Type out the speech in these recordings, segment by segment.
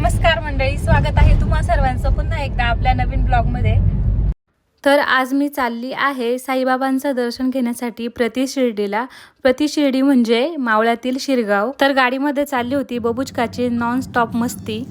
नमस्कार मंडळी स्वागत आहे तुम्हा सर्वांचं पुन्हा एकदा आपल्या नवीन ब्लॉगमध्ये. तर आज मी चालली आहे साईबाबांचं दर्शन घेण्यासाठी प्रति शिर्डीला. प्रति शिर्डी म्हणजे मावळ्यातील शिरगाव. तर गाडीमध्ये चालली होती बबुचकाची नॉन स्टॉप मस्ती.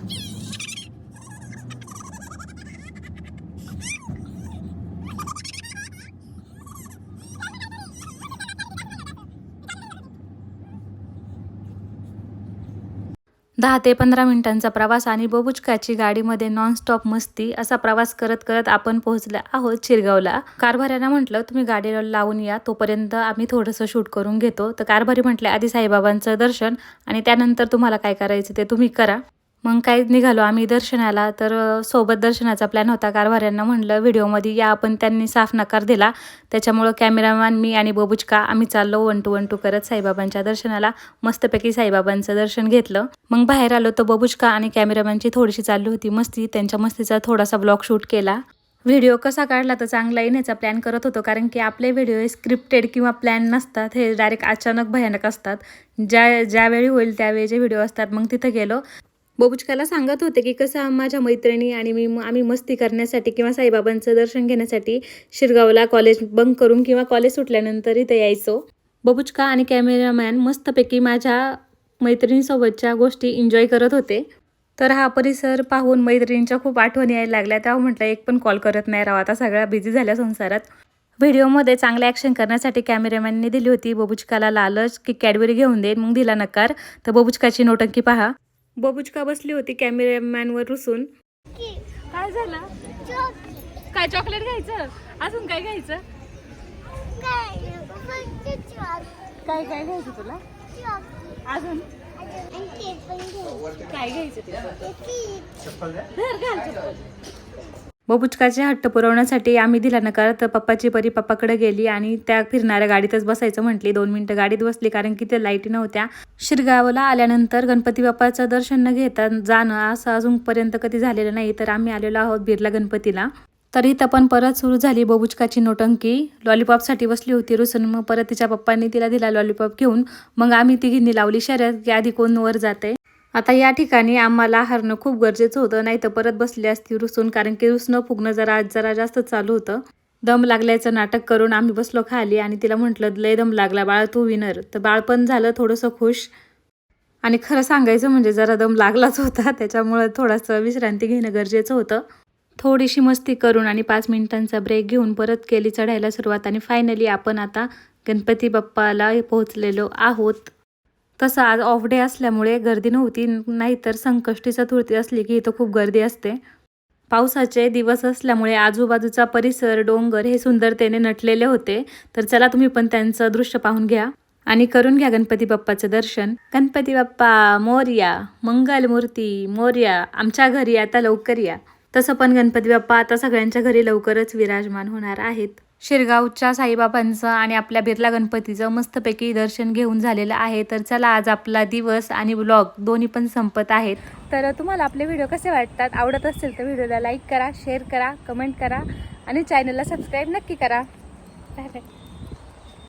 दहा ते पंधरा मिनिटांचा प्रवास आणि बबुचकाची गाडीमध्ये नॉनस्टॉप मस्ती असा प्रवास करत करत आपण पोहोचला आहोत शिरगावला. कारभाऱ्यानं म्हटलं तुम्ही गाडीला लावून या तोपर्यंत आम्ही थोडंसं शूट करून घेतो. तर कारभारी म्हटले आधी साईबाबांचं दर्शन आणि त्यानंतर तुम्हाला काय करायचं ते तुम्ही करा. मग काय निघालो आम्ही दर्शनाला. तर सोबत दर्शनाचा प्लॅन होता. कारभाऱ्यांना म्हणलं व्हिडिओमध्ये या आपण त्यांनी साफ नकार दिला. त्याच्यामुळं कॅमेरामॅन मी आणि बबुचका आम्ही चाललो वन टू वन टू करत साईबाबांच्या दर्शनाला. मस्तपैकी साईबाबांचं दर्शन घेतलं. मग बाहेर आलो तर बबुचका आणि कॅमेरामॅनची थोडीशी चालली होती मस्ती. त्यांच्या मस्तीचा थोडासा ब्लॉग शूट केला. व्हिडिओ कसा काढला तर चांगला येण्याचा प्लॅन करत होतो. कारण की आपले व्हिडिओ स्क्रिप्टेड किंवा प्लॅन नसतात. हे डायरेक्ट अचानक भयानक असतात. ज्या ज्यावेळी होईल त्यावेळी जे व्हिडिओ असतात मग तिथं गेलो. बबुचकाला सांगत होते की कसं माझ्या मैत्रिणी आणि मी आम्ही मस्ती करण्यासाठी किंवा साईबाबांचं दर्शन घेण्यासाठी शिरगावला कॉलेज बंक करून किंवा कॉलेज सुटल्यानंतर इथे यायचो. बबुचका आणि कॅमेरामॅन मस्तपैकी माझ्या मैत्रिणीसोबतच्या गोष्टी एन्जॉय करत होते. तर हा परिसर पाहून मैत्रिणींच्या खूप आठवणी यायला लागल्या. तेव्हा म्हटलं एक पण कॉल करत नाही राव. आता सगळ्या बिझी झाल्या संसारात. व्हिडिओमध्ये चांगले ॲक्शन करण्यासाठी कॅमेरामॅनने दिली होती बबुचकाला लालच की कॅडबरी घेऊन देईन मग दिला नकार. तर बबुचकाची नोटंकी पहा. बबुचका बसली होती कॅमेरामॅनवर रुसून? काय झालं? काय चॉकलेट घ्यायचं? अजून काय घ्यायचं? काय काय घ्यायचं तुला? अजून? काय घ्यायचं तुला धर, घाल चप्पल. बबुचकाचे हट्ट पुरवण्यासाठी आम्ही दिला नकार. तर पप्पाची परी पप्पाकडे गेली आणि त्या फिरणाऱ्या गाडीतच बसायचं म्हटली. दोन मिनिटं गाडीत बसली कारण की त्या लाईटी नव्हत्या. शिरगावला आल्यानंतर गणपती बाप्पाचं दर्शन न घेता जाणं असं अजूनपर्यंत कधी झालेलं नाही. तर आम्ही आलेलो आहोत बिर्ला गणपतीला. तर इथं पण परत सुरू झाली बबुचकाची नोटंकी. लॉलीपॉपसाठी बसली होती रुसन. मग परत तिच्या पप्पांनी तिला दिला लॉलीपॉप घेऊन. मग आम्ही तिघींनी लावली शर्यत. की आधी कोण वर जाते आता या ठिकाणी आम्हाला हरणं खूप गरजेचं होतं नाही तर परत बसली असती रुसून कारण की रुसणं फुगणं जरा जरा जास्त चालू होतं. दम लागल्याचं नाटक करून आम्ही बसलो खाली आणि तिला म्हटलं लय दम लागला बाळ तू विनर. तर बाळ पण झालं थोडंसं खुश. आणि खरं सांगायचं म्हणजे जरा दम लागलाच होता त्याच्यामुळं थोडासा विश्रांती घेणं गरजेचं होतं. थोडीशी मस्ती करून आणि पाच मिनिटांचा ब्रेक घेऊन परत केली चढायला सुरुवात आणि फायनली आपण आता गणपती बाप्पाला पोहोचलेलो आहोत. तसं आज ऑफ डे असल्यामुळे गर्दी नव्हती नाहीतर संकष्टी चतुर्थी असली की इथं खूप गर्दी असते. पावसाचे दिवस असल्यामुळे आजूबाजूचा परिसर डोंगर हे सुंदरतेने नटलेले होते. तर चला तुम्ही पण त्यांचं दृश्य पाहून घ्या. आणि करून घ्या गणपती बाप्पाचं दर्शन. गणपती बाप्पा मोर्या मंगलमूर्ती मोर्या आमच्या घरी आता लवकर या. तसं पण गणपती बाप्पा आता सगळ्यांच्या घरी लवकरच विराजमान होणार आहेत. शिरगावच्या साईबाबांचं आणि आपल्या बिर्ला गणपतीचं मस्तपैकी दर्शन घेऊन झालेलं आहे. तर चला आज आपला दिवस आणि ब्लॉग दोन्ही पण संपत आहेत. तर तुम्हाला आपले व्हिडिओ कसे वाटतात? आवडत असेल तर व्हिडिओला लाईक करा शेअर करा कमेंट करा आणि चॅनलला सबस्क्राईब नक्की करा.